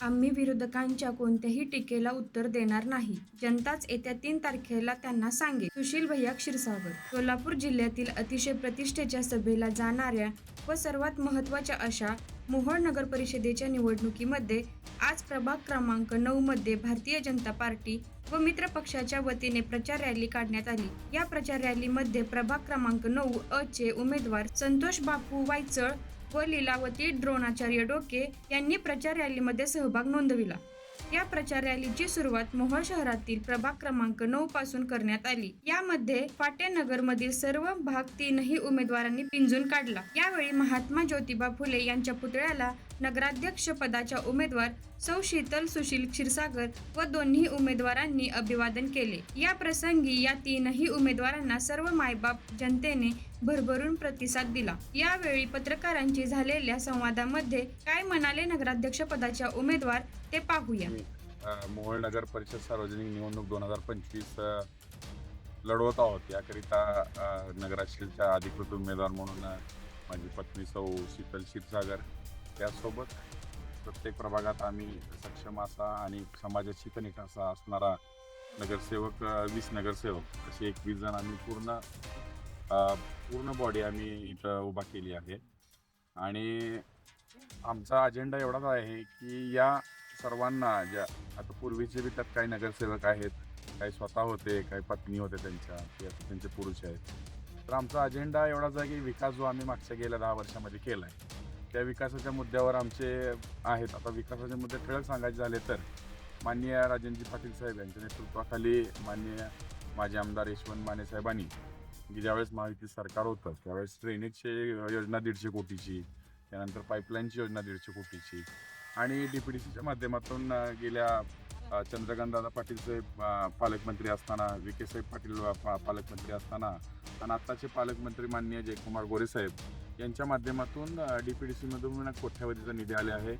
आम्ही विरोधकांच्या कोणत्याही टीकेला उत्तर देणार नाही. जनताच येत्या तीन तारखेला त्यांना सांगेल. सुशील भैया क्षीरसागर. सोलापूर जिल्ह्यातील अतिशय प्रतिष्ठेच्या सभेला जाणाऱ्या व सर्वात महत्त्वाच्या अशा मोहोळ नगर परिषदेच्या निवडणुकीमध्ये आज प्रभाग क्रमांक नऊ मध्ये भारतीय जनता पार्टी व मित्र पक्षाच्या वतीने प्रचार रॅली काढण्यात आली. या प्रचार रॅलीमध्ये प्रभाग क्रमांक नऊ अ चे उमेदवार संतोष बापू वायचळ व लीलावती द्रोणाचार्य डोके यांनी प्रचार रॅलीमध्ये सहभाग नोंदविला. या प्रचार रॅलीची सुरुवात मोहोळ शहरातील प्रभाग क्रमांक नऊ पासून करण्यात आली. यामध्ये फाटेनगर मधील सर्व भाग तीनही उमेदवारांनी पिंजून काढला. यावेळी महात्मा ज्योतिबा फुले यांच्या पुतळ्याला नगराध्यक्ष पदाच्या उमेदवार सौ शीतल सुशील क्षीरसागर व दोन्ही उमेदवारांनी अभिवादन केले. या प्रसंगी या तीनही उमेदवारांना सर्व मायबाप जनतेने भरभरून प्रतिसाद दिला. यावेळी पत्रकारांची झालेल्या संवादामध्ये काय म्हणाले नगराध्यक्ष पदाच्या उमेदवार ते पाहूया. मोहोळ नगर परिषद सार्वजनिक निवडणूक दोन हजार पंचवीस लढवत आहोत. याकरिता अ, अधिकृत उमेदवार म्हणून माझी पत्नी सौ शीतल क्षीरसागर त्यासोबत प्रत्येक प्रभागात आम्ही सक्षम असा आणि समाजाशी कनेक्ट असा असणारा नगरसेवक वीस नगरसेवक असे एकवीस जण आम्ही पूर्ण पूर्ण बॉडी आम्ही इथं उभा केली आहे. आणि आमचा अजेंडा एवढाच आहे की या सर्वांना ज्या आता पूर्वीचे बी त्यात काही नगरसेवक आहेत काही स्वतः होते काही पत्नी होते त्यांच्या ते आता त्यांचे पुरुष आहेत. तर आमचा अजेंडा एवढाच आहे की विकास जो आम्ही मागच्या गेल्या दहा वर्षामध्ये केला आहे त्या विकासाच्या मुद्द्यावर आमचे आहेत. आता विकासाचे मुद्दे ठळक सांगायचे झाले तर माननीय राजेंद्रजी पाटील साहेब यांच्या नेतृत्वाखाली माननीय माजी आमदार यशवंत माने साहेबांनी की ज्यावेळेस महायुती सरकार होतं त्यावेळेस ड्रेनेजची योजना दीडशे कोटीची त्यानंतर पाईपलाईनची योजना दीडशे कोटीची आणि डी पी डी सीच्या माध्यमातून गेल्या चंद्रकांतदादा पाटील साहेब पालकमंत्री असताना विखे साहेब पाटील पा- पालकमंत्री असताना आणि आत्ताचे पालकमंत्री माननीय जयकुमार गोरे साहेब यांच्या माध्यमातून डी पी डी सीमधून कोट्यावधीचा निधी आले आहे.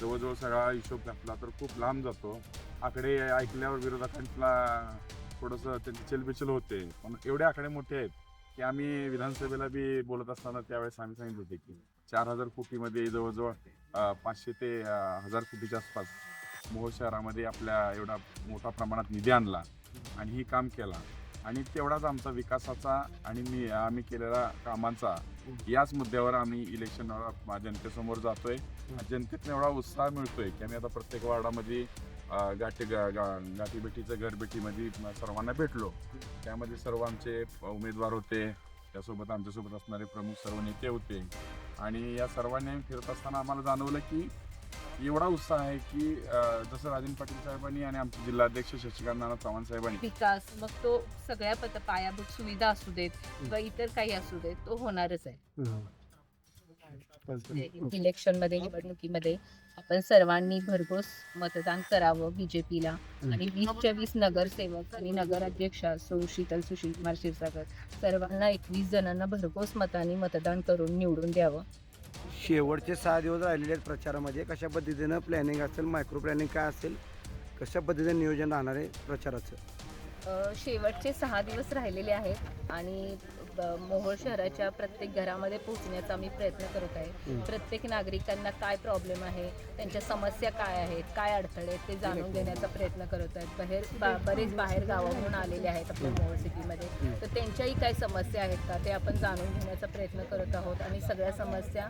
जवळजवळ सगळा हिशोब घातला तर खूप लांब जातो. आकडे ऐकल्यावर विरोधकांना थोडंसं त्यांची चलबिचल होते. पण एवढे आकडे मोठे आहेत की आम्ही विधानसभेला बी बोलत असताना त्यावेळेस आम्ही सांगितलं होते की चार हजार कोटीमध्ये जवळजवळ पाचशे ते हजार कोटीच्या आसपास मोहोळ शहरामध्ये आपल्या एवढा मोठा प्रमाणात निधी आणला आणि ही काम केला. आणि तेवढाच आमचा विकासाचा आणि मी आम्ही केलेल्या कामांचा याच मुद्द्यावर आम्ही इलेक्शन जनतेसमोर जातोय. जनतेत एवढा उत्साह मिळतोय की आम्ही आता प्रत्येक वार्डामध्ये गाठी गा- गा- गाठीभेटीचं घरभेटीमध्ये सर्वांना भेटलो. त्यामध्ये सर्व आमचे उमेदवार होते. त्यासोबत आमच्यासोबत असणारे प्रमुख सर्व नेते होते. आणि या सर्वांनी फिरत असताना आम्हाला जाणवलं की एवढा उत्साह आहे की अं, जसं राजन पाटील साहेबांनी आणि आमचे जिल्हाध्यक्ष शशिकांत नाना चव्हाण साहेबांनी. विकास मग तो सगळ्या पत पायाभूत सुविधा असू देत किंवा इतर काही असू देत तो होणारच आहे. इलेक्शनमध्ये निवडणुकीमध्ये आपण सर्वांनी भरघोस मतदान करावं बीजेपीला. आणि वीसच्या वीस नगरसेवक आणि नगराध्यक्ष सौ शीतल सुशील कुमार क्षीरसागर सर्वांना एकवीस जणांना भरघोस मताने मतदान करून निवडून द्यावं. शेवटचे सहा दिवस राहिलेले आहेत प्रचारामध्ये. कशा पद्धतीनं प्लॅनिंग असेल मायक्रो प्लॅनिंग काय असेल कशा पद्धतीनं नियोजन राहणार आहे प्रचाराचं? शेवटचे सहा दिवस राहिलेले आहेत आणि मोहोळ शहराच्या प्रत्येक घरामध्ये पोहोचण्याचा आम्ही प्रयत्न करत आहे. प्रत्येक नागरिकांना काय प्रॉब्लेम आहे त्यांच्या समस्या काय आहेत काय अडथळे आहेत ते जाणून घेण्याचा प्रयत्न करत आहेत. बाहेर बा- बरेच बाहेर गावाहून आलेले आहेत आपल्या मोहोळ सिटीमध्ये. तर त्यांच्याही काय समस्या आहेत का? ते आपण जाणून घेण्याचा प्रयत्न करत आहोत आणि सगळ्या समस्या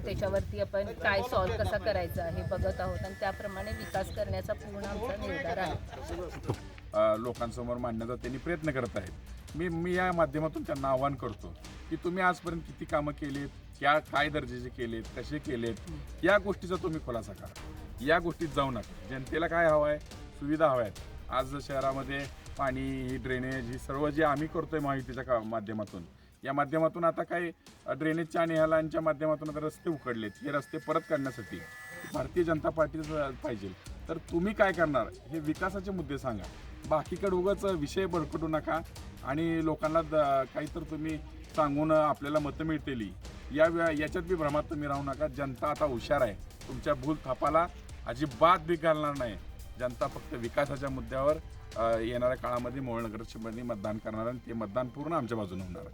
त्याच्यावरती आपण काय सॉल्व्ह कसा करायचा हे बघत आहोत आणि त्याप्रमाणे विकास करण्याचा पूर्ण आमचा निर्धार आहे. लोकांसमोर मांडण्याचा त्यांनी प्रयत्न करत आहेत. मी मी या माध्यमातून त्यांना आवाहन करतो की तुम्ही आजपर्यंत किती कामं केलीत त्या काय दर्जाचे केलेत कसे केलेत या गोष्टीचा तुम्ही खुलासा करा. या गोष्टीत जाऊ नका. जनतेला काय हवं आहे सुविधा हव्या आहेत आज शहरामध्ये पाणी ही ड्रेनेज ही सर्व जे आम्ही करतो आहे माहितीच्या का माध्यमातून या माध्यमातून आता काही ड्रेनेजच्या आणि ह्यालांच्या माध्यमातून आता रस्ते उकडलेत. हे रस्ते परत करण्यासाठी भारतीय जनता पार्टीचं पाहिजे. तर तुम्ही काय करणार? हे विकासाचे मुद्दे सांगा. बाकीकडे उगाच विषय बळकटू नका आणि लोकांना द- काहीतर तुम्ही सांगून आपल्याला मतं मिळतेली. या याच्यात बी भ्रमात तुम्ही राहू नका. जनता आता हुशार आहे. तुमच्या भूल थापाला अजिबात बी घालणार नाही. जनता फक्त विकासाच्या मुद्द्यावर येणाऱ्या काळामध्ये मोहनगर नगरमध्ये मतदान करणार आणि ते मतदान पूर्ण आमच्या बाजूने होणार.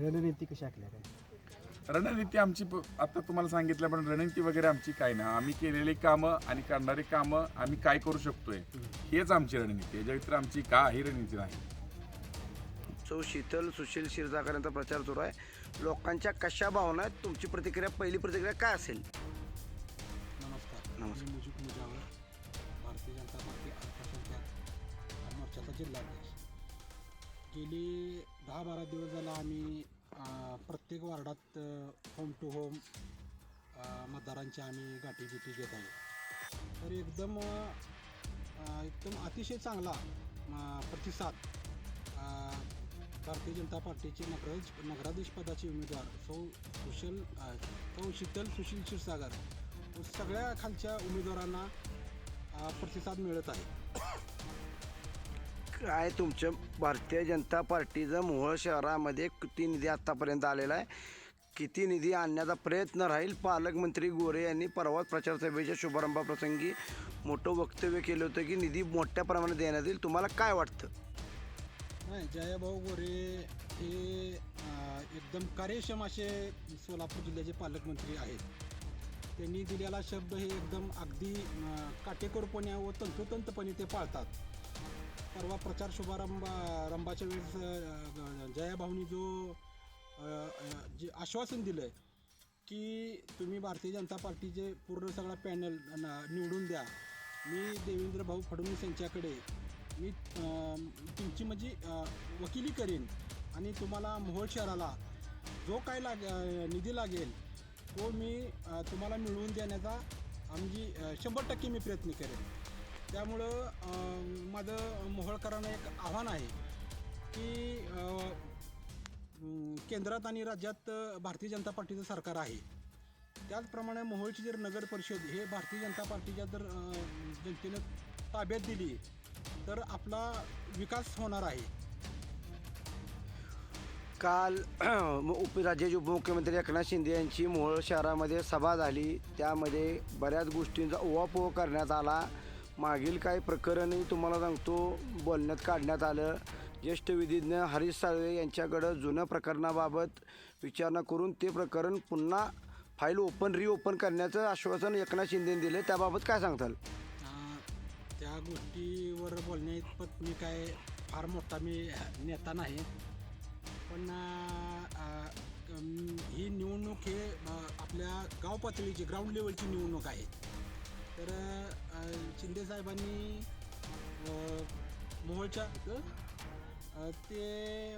रणनीती कशी आखल्या रणनीती आमची प- आता तुम्हाला सांगितलं पण रणनीती वगैरे आमची काय नाही. आम्ही केलेली कामं आणि करणारी कामं आम्ही काय करू शकतोय हेच आमची रणनीती आहे. याच्या व्यतिरिक्त आमची काही रणनीती नाही. सो शीतल सुशील यांचा प्रचार सुरू आहे. लोकांच्या कशा भावना आहेत? तुमची प्रतिक्रिया पहिली प्रतिक्रिया काय असेल? नमस्कार. नमस्कार. मी मुजीब मुजावर भारतीय जनता पार्टी अल्पसंख्याक मोर्चाचा जिल्हाध्यक्ष. गेली दहा बारा दिवस झाला आम्ही प्रत्येक वार्डात होम टू होम मतदारांची आम्ही गाठी घेत आहे. तर एकदम एकदम अतिशय चांगला प्रतिसाद भारतीय जनता पार्टीचे नगराधीश नगराधीश पदाचे उमेदवार सौ सुशील सौ शीतल सुशील क्षीरसागर सगळ्या खालच्या उमेदवारांना प्रतिसाद मिळत आहे. काय तुमच्या भारतीय जनता पार्टीचं मोहोळ शहरामध्ये किती निधी आत्तापर्यंत आलेला आहे? किती निधी आणण्याचा प्रयत्न राहील? पालकमंत्री गोरे यांनी परवाच प्रचार सभेच्या शुभारंभाप्रसंगी मोठं वक्तव्य केलं होतं की निधी मोठ्या प्रमाणात देण्यात येईल. तुम्हाला काय वाटतं? नाही जयाभाऊ गोरे हे एकदम कार्यक्षम असे सोलापूर जिल्ह्याचे पालकमंत्री आहेत. त्यांनी दिलेला शब्द हे एकदम अगदी काटेकोरपणे व तंतोतंतपणे ते पाळतात. परवा प्रचार शुभारंभ रंभाच्या वेळेस जयाभाऊनी जो जे आश्वासन दिलं आहे की तुम्ही भारतीय जनता पार्टीचे पूर्ण सगळा पॅनल निवडून द्या. मी देवेंद्र भाऊ फडणवीस यांच्याकडे मी तुमची म्हणजे वकिली करीन आणि तुम्हाला मोहोळ शहराला जो काय लाग निधी लागेल तो मी तुम्हाला मिळवून देण्याचा आमची शंभर टक्के मी प्रयत्न करेन. त्यामुळं माझं मोहोळकरांना एक आव्हान आहे की केंद्रात आणि राज्यात भारतीय जनता पार्टीचं सरकार आहे. त्याचप्रमाणे मोहोळची जर नगर परिषद हे भारतीय जनता पार्टीच्या जर जनतेनं ताब्यात दिली तर आपला विकास होणार आहे. काल उपराज्याचे उपमुख्यमंत्री एकनाथ शिंदे यांची मोहोळ शहरामध्ये सभा झाली. त्यामध्ये बऱ्याच गोष्टींचा ओवापोह करण्यात आला. मागील काही प्रकरणही तुम्हाला सांगतो बोलण्यात काढण्यात आलं. ज्येष्ठ विधिज्ञ हरीश साळवे यांच्याकडं जुन्या प्रकरणाबाबत विचारणा करून ते प्रकरण पुन्हा फाईल ओपन रिओपन करण्याचं आश्वासन एकनाथ शिंदेने दिले त्याबाबत काय सांगताल? त्या गोष्टीवर बोलण्याइतपत मी काय फार मोठा मी नेता नाही. पण ही निवडणूक हे आपल्या गाव पातळीची ग्राउंड लेवलची निवडणूक आहे. तर शिंदे साहेबांनी मोहोळच्या ते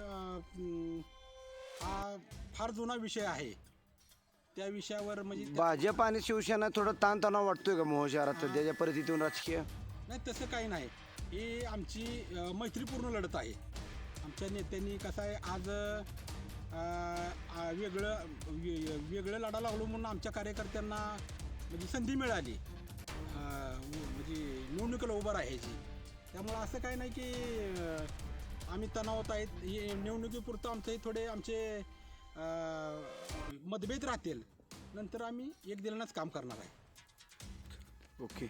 हा फार जुना विषय आहे. त्या विषयावर म्हणजे भाजप आणि शिवसेना थोडा ताणतणाव वाटतोय का मोहोळ शहरात? सध्याच्या परिस्थितीतून राजकीय? नाही तसं काही नाही. ही आमची मैत्रीपूर्ण लढत आहे. आमच्या नेत्यांनी कसं आहे आज वेगळं वेगळं लढा लागलो म्हणून आमच्या कार्यकर्त्यांना म्हणजे संधी मिळाली. निवडणुकीला उभं राहायची. त्यामुळं असं काही नाही की आम्ही तणावत आहेत. हे निवडणुकीपुरतं आमचे थोडे आमचे मतभेद राहतील. नंतर आम्ही एक दिलानंच काम करणार आहे. ओके.